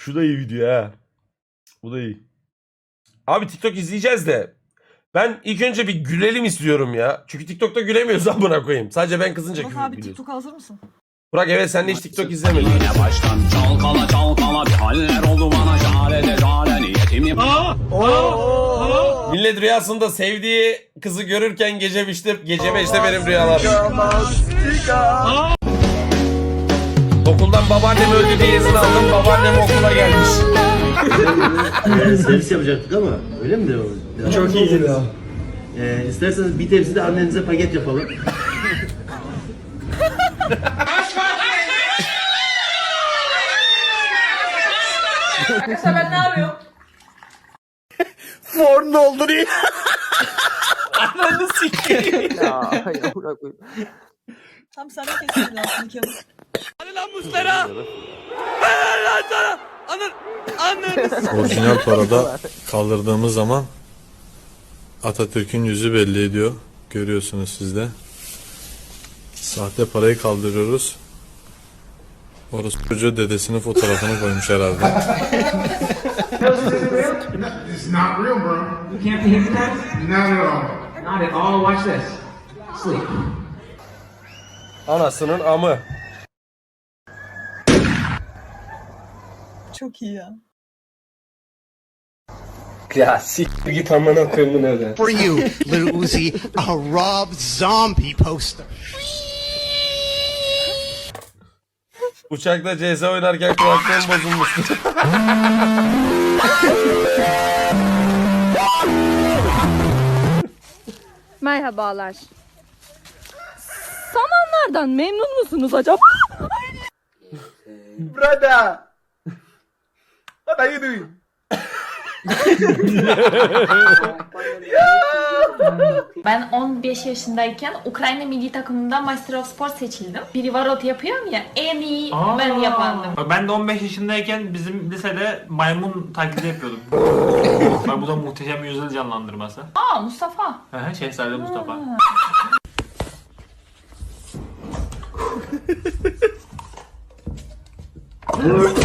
Şu da iyi video ha. Bu da iyi. Abi TikTok izleyeceğiz de ben ilk önce bir gülelim istiyorum ya. Çünkü TikTok'ta gülemiyoruz amına koyayım. Sadece ben kızınca Burak küfür abi. TikTok hazır mısın? Burak evet sen de hiç TikTok izlemedin. Yine baştan çalkala çalkala bir haller oldu bana jale de jale niyetim Millet rüyasında sevdiği kızı görürken gece beşte, gece beşte benim rüyalar. Okuldan babaannem öldü diye izin aldım. Babaannem okula gelmiş. Ee, servis yapacaktık ama öyle mi devam edelim? Çok iyiydi ya. Ee, isterseniz bir tepsi de annenize paket yapalım. Arkadaşlar ben ne yapıyorum? Forn dolduruyor. Ananı sikeyim. Tam sana kesin lazım Kemal. Orijinal parada kaldırdığımız zaman Atatürk'ün yüzü belli ediyor. Görüyorsunuz siz de. Sahte parayı kaldırıyoruz. Orası çocuğu dedesinin fotoğrafını koymuş herhalde. It's not real, bro. You can't be hypnotized? Not at all. Not at all. Watch this. Sleep. Anasının amı. Çok iyi ya. for you, Little Uzi, a Rob Zombie poster. Uçakta CS oynarken kulaklığım bozulmuştu. Merhabalar. Samanlardan memnun musunuz acaba? Ben 15 yaşındayken Ukrayna milli takımında Master of Sport seçildim. Biri varot yapıyorum ya en iyi ben yapandım. Bak ben de 15 yaşındayken bizim lisede maymun taklidi yapıyordum. Bak bu da muhteşem yüzyıl canlandırması. Aa Mustafa. Hı hı, Şehzade Mustafa.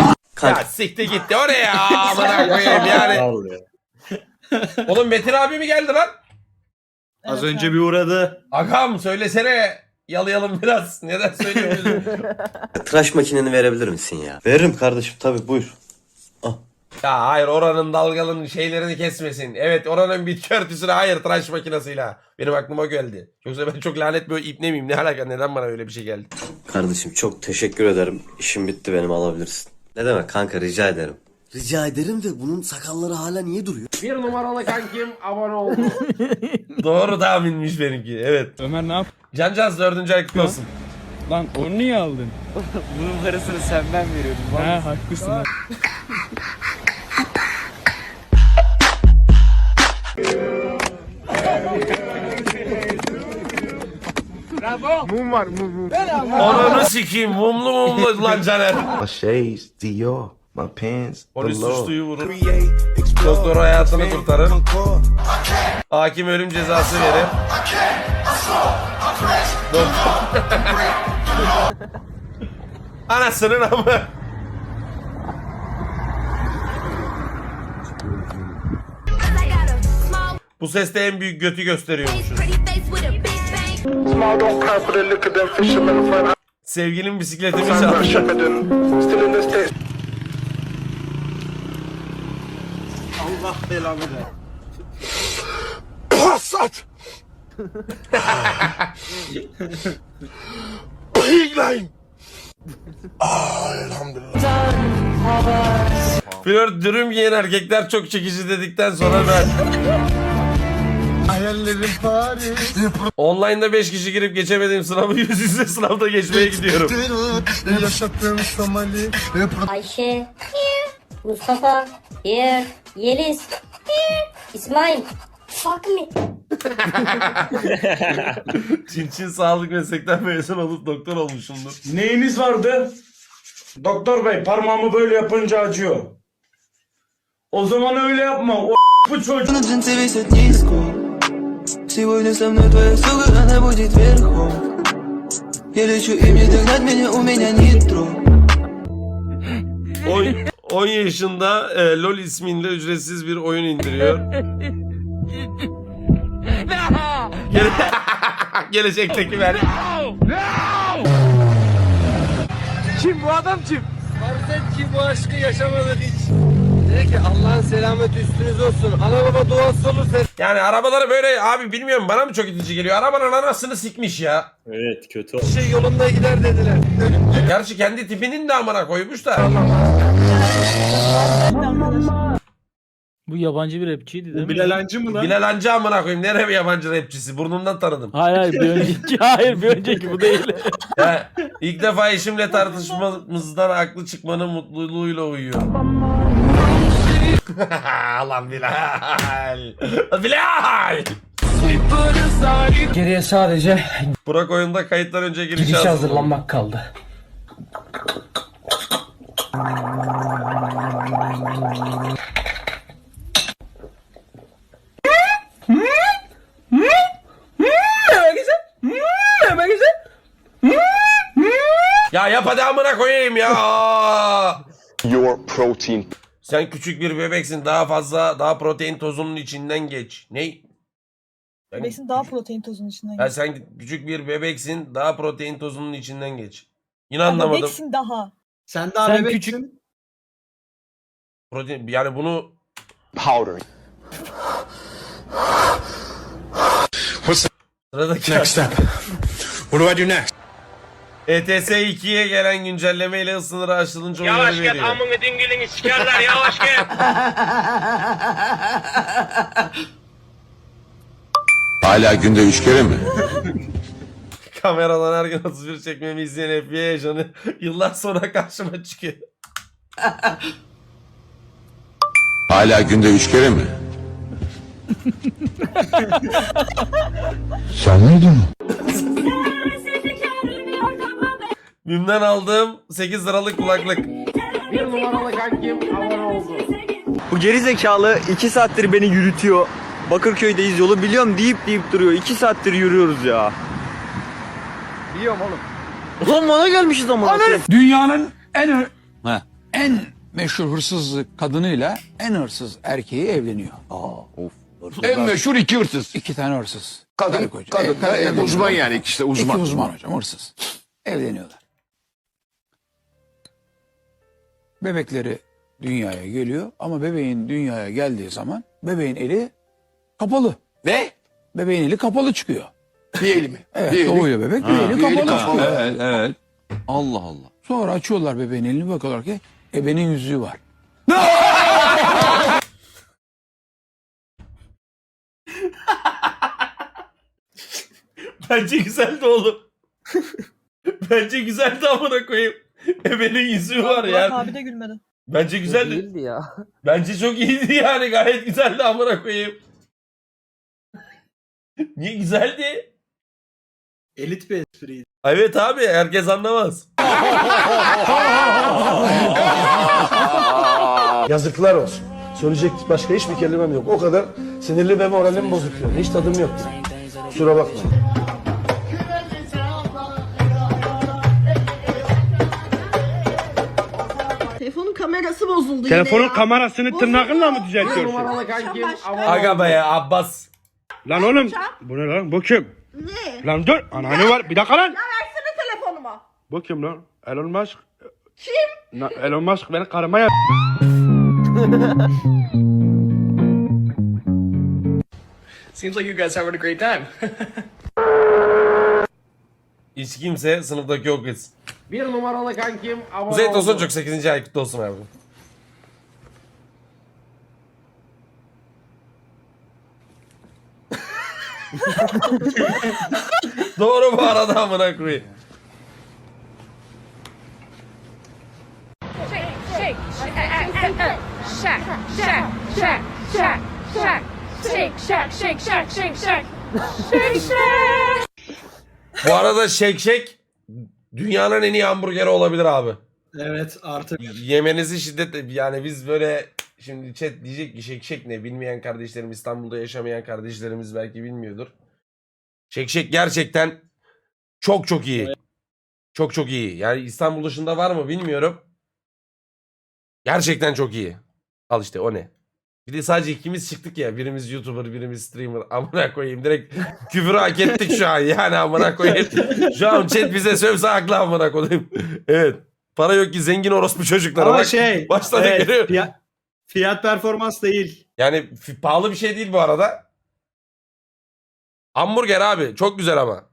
siktir gitti oraya amına koyayım yani. Oğlum Metin abi mi geldi lan? Az önce bir uğradı. Agam söylesene. Yalayalım biraz. Neden söylemiyorsun? Tıraş makineni verebilir misin ya? Veririm kardeşim tabi buyur. ya hayır oranın dalgalının şeylerini kesmesin. Evet oranın bitki örtüsüne hayır tıraş makinesiyle. Benim aklıma geldi. Yoksa ben çok lanet böyle ipne miyim? Ne alaka neden bana öyle bir şey geldi? Kardeşim çok teşekkür ederim. İşim bitti benim alabilirsin. Ne demek kanka rica ederim. Rica ederim de bunun sakalları hala niye duruyor? Bir numaralı kankim abone oldu. Doğru tahminmiş benimki. Evet. Ömer ne yap? Cancaz dördüncü ay kutlu olsun. Lan onu niye aldın? Bunun parasını senden veriyorum. Ha haklısın. Ha. Ananı sikeyim mumlu mumlu lan Caner. My shades, Dior, my pants, Polis suçluyu vurur. Doktor hayatını kurtarır. Hakim ölüm cezası verir. Doktor... Anasının amı. Bu seste en büyük götü gösteriyormuşuz. Sevgilim bisikletimi çaldı. Allah belanı ver. Flört dürüm giyen erkekler çok çekici dedikten sonra ben... Online'da 5 kişi girip geçemediğim sınavı yüz yüze sınavda geçmeye gidiyorum. Ayşe. Here. Mustafa. Here. Yeliz. Here. İsmail. Fuck me. Çin Çin sağlık meslekten mezun olup doktor olmuşumdur. Neyiniz vardı? Doktor bey parmağımı böyle yapınca acıyor. O zaman öyle yapma. O bu çocuk. Сегодня со мной твоя сука, она будет верхом. Я лечу, и мне догнать меня, у меня нитро. Oy 10 yaşında e, LOL isminde ücretsiz bir oyun indiriyor. Gele- Gelecekteki ben. Kim bu adam kim? Fark ki bu aşkı yaşamadık hiç. Dedi ki Allah'ın selameti üstünüz olsun. Ana baba duası olursa Yani arabaları böyle abi bilmiyorum bana mı çok itici geliyor. Arabanın anasını sikmiş ya. Evet kötü her şey yolunda gider dediler. Gerçi kendi tipinin de amına koymuş da. Bu yabancı bir rapçiydi değil mi? Bilal Hancı mı lan? Bilal Hancı amına koyayım. Nereye bir yabancı rapçisi? Burnundan tanıdım. Hayır hayır bir önceki hayır bir önceki bu değil. Ya, ilk defa eşimle tartışmamızdan haklı çıkmanın mutluluğuyla uyuyor. Lan Bilal. Bilal. Geriye sadece Burak oyunda kayıtlar önce girişe gidişe hazırlanmak. hazırlanmak kaldı. Ya yap hadi amına koyayım ya. Your protein. Sen küçük bir bebeksin. Daha fazla daha protein tozunun içinden geç. Ne? Sen, Besin daha protein tozunun içinden ya geliyor. sen küçük bir bebeksin. Daha protein tozunun içinden geç. Yine Ya anlamadım. Bebeksin daha. Sen daha Sen bebeksin. küçük- Protein yani bunu Powder. sıradaki step? What do I do next? ETS 2'ye gelen güncellemeyle ısınır açılınca uyarı veriyor. dingilini sikerler yavaş gel. Hala günde üç kere mi? Kameradan her gün 31 çekmemi izleyen FBI ajanı yıllar sonra karşıma çıkıyor. Hala günde üç kere mi? Sen ne diyorsun? Bim'den aldığım 8 liralık kulaklık. Bu geri zekalı 2 saattir beni yürütüyor. Bakırköy'deyiz yolu biliyorum deyip deyip duruyor. 2 saattir yürüyoruz ya. Biliyorum oğlum. Ulan bana gelmişiz ama. Dünyanın en en meşhur hırsız kadınıyla en hırsız erkeği evleniyor. En meşhur iki hırsız. İki tane hırsız. Kadın, kadın, kadın uzman yani işte uzman. İki uzman hocam hırsız. Evleniyorlar. Bebekleri dünyaya geliyor ama bebeğin dünyaya geldiği zaman bebeğin eli kapalı. Ne? Bebeğin eli kapalı çıkıyor. Bir eli mi? Evet doğuyor bebek bir eli kapalı çıkıyor. Evet evet. Allah Allah. Sonra açıyorlar bebeğin elini bakıyorlar ki ebenin yüzüğü var. Bence güzeldi oğlum. Bence güzeldi amına koyayım. Ebenin yüzüğü var Burak ya. abi de gülmedi. Bence güzeldi. ya. Bence çok iyiydi yani gayet güzeldi amına koyayım. Niye güzeldi? Elit bir espriydi. Evet abi herkes anlamaz. Yazıklar olsun. Söyleyecek başka hiçbir kelimem yok. O kadar sinirli ve moralim bozuk yani. Hiç tadım yok. Kusura bakmayın. Telefonun kamerası bozuldu Telefonun kamerasını tırnakınla mı düzeltiyorsun? Aga be ya Abbas. Lan oğlum. Bu ne lan? Bu kim? Ne? Lan dur. Ananı var. Bir dakika lan. Versene telefonumu. Bu kim lan? Elon Musk. Kim? Elon Musk benim karıma ya. Seems like you guys having a great time. Hiç kimse sınıftaki o kız. Bir numaralı kankim. Kuzey Tosun çok 8. ay kutlu olsun abi. Doğru bu arada amına koyayım. Bu arada Shack dünyanın en iyi hamburgeri olabilir abi. Evet artık. Yemenizi şiddetle yani biz böyle şimdi chat diyecek ki Shack ne bilmeyen kardeşlerim İstanbul'da yaşamayan kardeşlerimiz belki bilmiyordur. Shack gerçekten çok çok iyi. Çok çok iyi. Yani İstanbul dışında var mı bilmiyorum. Gerçekten çok iyi. Al işte o ne? Bir de sadece ikimiz çıktık ya. Birimiz YouTuber, birimiz streamer. Amına koyayım. Direkt küfür hak ettik şu an. Yani amına koyayım. Şu an chat bize sövse haklı amına koyayım. Evet. Para yok ki zengin orospu çocuklara. Ama Bak, şey, başladık evet, görüyor. fiyat, fiyat performans değil. Yani pahalı bir şey değil bu arada. Hamburger abi. Çok güzel ama.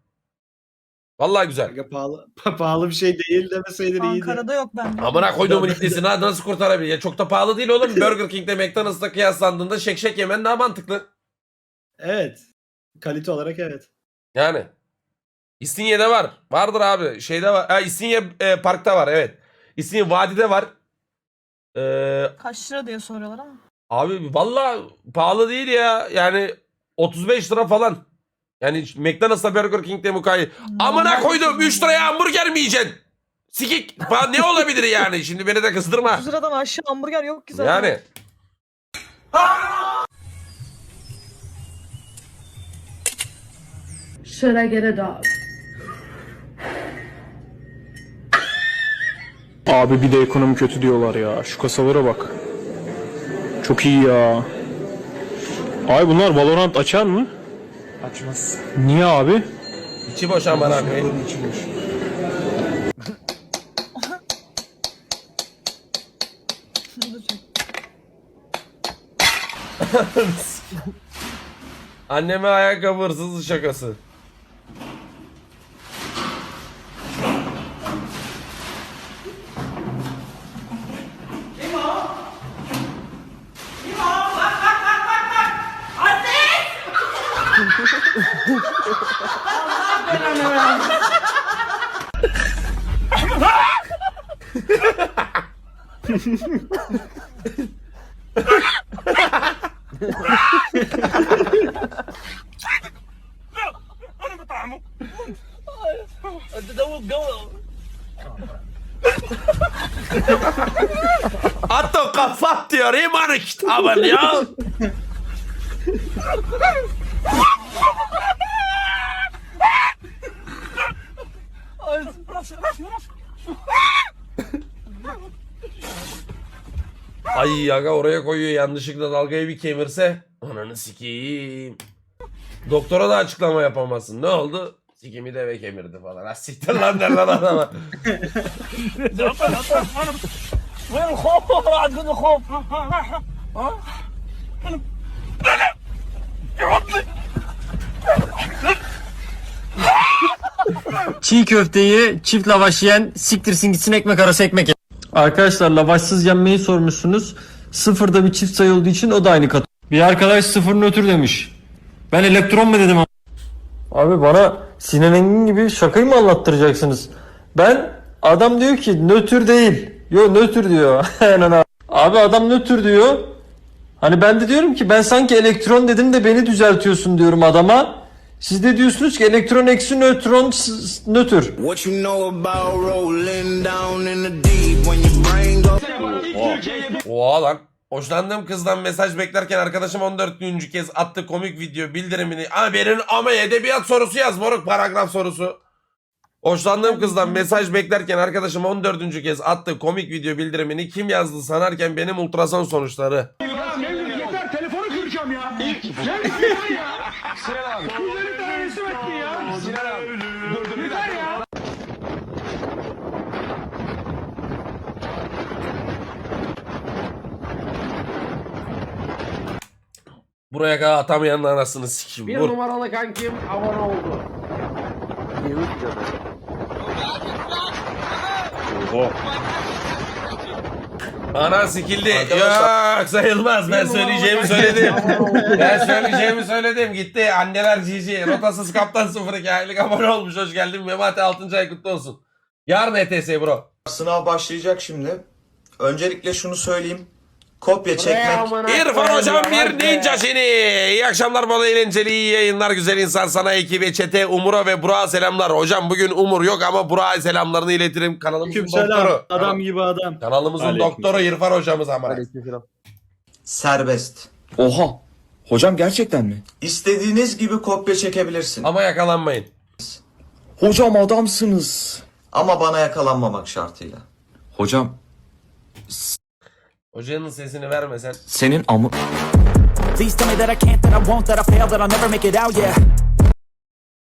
Vallahi güzel. Kanka pahalı, pahalı bir şey değil demeseydin iyiydi. Ankara'da yok bende. Amına koyduğumun ipnesini ha nasıl kurtarabilir? Ya çok da pahalı değil oğlum. Burger King'de McDonald's'la kıyaslandığında şek şek yemen daha mantıklı. Evet. Kalite olarak evet. Yani. İstinye'de var. Vardır abi. Şeyde var. Ha, İstinye e, Park'ta var evet. İstinye Vadi'de var. Ee, Kaç lira diye soruyorlar ama. abi valla pahalı değil ya. Yani 35 lira falan. Yani McDonald's'la Burger King'de mukayyi. Amına koydum 3 liraya hamburger mi yiyeceksin? Sikik. Ne olabilir yani? Şimdi beni de kızdırma. 30 liradan aşağı hamburger yok ki zaten. Yani. Should I get a dog? Abi bir de ekonomi kötü diyorlar ya. Şu kasalara bak. Çok iyi ya. Ay bunlar Valorant açar mı? Açmaz. Niye abi? İçi boş amına koyayım. Anneme ayakkabı hırsızı şakası. أنا انت دوق انت يا ريم أنا اشتغل يا Ay aga oraya koyuyor yanlışlıkla dalgayı bir kemirse ananı sikeyim. Doktora da açıklama yapamazsın. Ne oldu? Sikimi de eve kemirdi falan. Ha siktir lan der lan adama. Çiğ köfteyi çift lavaş yiyen siktirsin gitsin ekmek arası ekmek ye. Arkadaşlar lavaşsız yenmeyi sormuşsunuz. Sıfırda bir çift sayı olduğu için o da aynı kat. Bir arkadaş sıfır nötr demiş. Ben elektron mu dedim Abi bana Sinan Engin gibi şakayı mı anlattıracaksınız? Ben adam diyor ki nötr değil. Yo nötr diyor. Abi adam nötr diyor. Hani ben de diyorum ki ben sanki elektron dedim de beni düzeltiyorsun diyorum adama. Siz de diyorsunuz ki elektron eksi nötron nötr. What you know about rolling down in the deep when your brain goes Oha lan. Hoşlandığım kızdan mesaj beklerken arkadaşım 14. kez attı komik video bildirimini. Ama benim ama edebiyat sorusu yaz moruk paragraf sorusu. Hoşlandığım kızdan mesaj beklerken arkadaşım 14. kez attı komik video bildirimini kim yazdı sanarken benim ultrason sonuçları. yeter telefonu kıracağım ya. Gel ya. Sinan abi. Güzel tanesi bekle ya. Sinan abi. Dur dur bir dakika. ya. Buraya kadar atamayanın anasını sikeyim. Bir Vur. numaralı kankim abone oldu. Ana sikildi. Yok sayılmaz. Ben söyleyeceğimi söyledim. ben söyleyeceğimi söyledim. Gitti. Anneler GG. Rotasız kaptan 02 aylık abone olmuş. Hoş geldin. Memati 6. ay kutlu olsun. Yarın ETS bro. Sınav başlayacak şimdi. Öncelikle şunu söyleyeyim. Kopya çekmek İrfan hocam bir ninja seni. İyi akşamlar bol eğlenceli iyi yayınlar güzel insan sana ekibe çete Umur'a ve Burak'a selamlar. Hocam bugün Umur yok ama Burak'a selamlarını iletirim. Kanalımızın doktoru. Adam gibi adam. Kanalımızın Aleykümselam. doktoru İrfan hocamız ama. serbest. Oha. Hocam gerçekten mi? İstediğiniz gibi kopya çekebilirsin. Ama yakalanmayın. Hocam adamsınız. Ama bana yakalanmamak şartıyla. Hocam Hocanın sesini vermesen. Senin amı... Please tell me that I can't, that I won't, that I fail, that I'll never make it out, yeah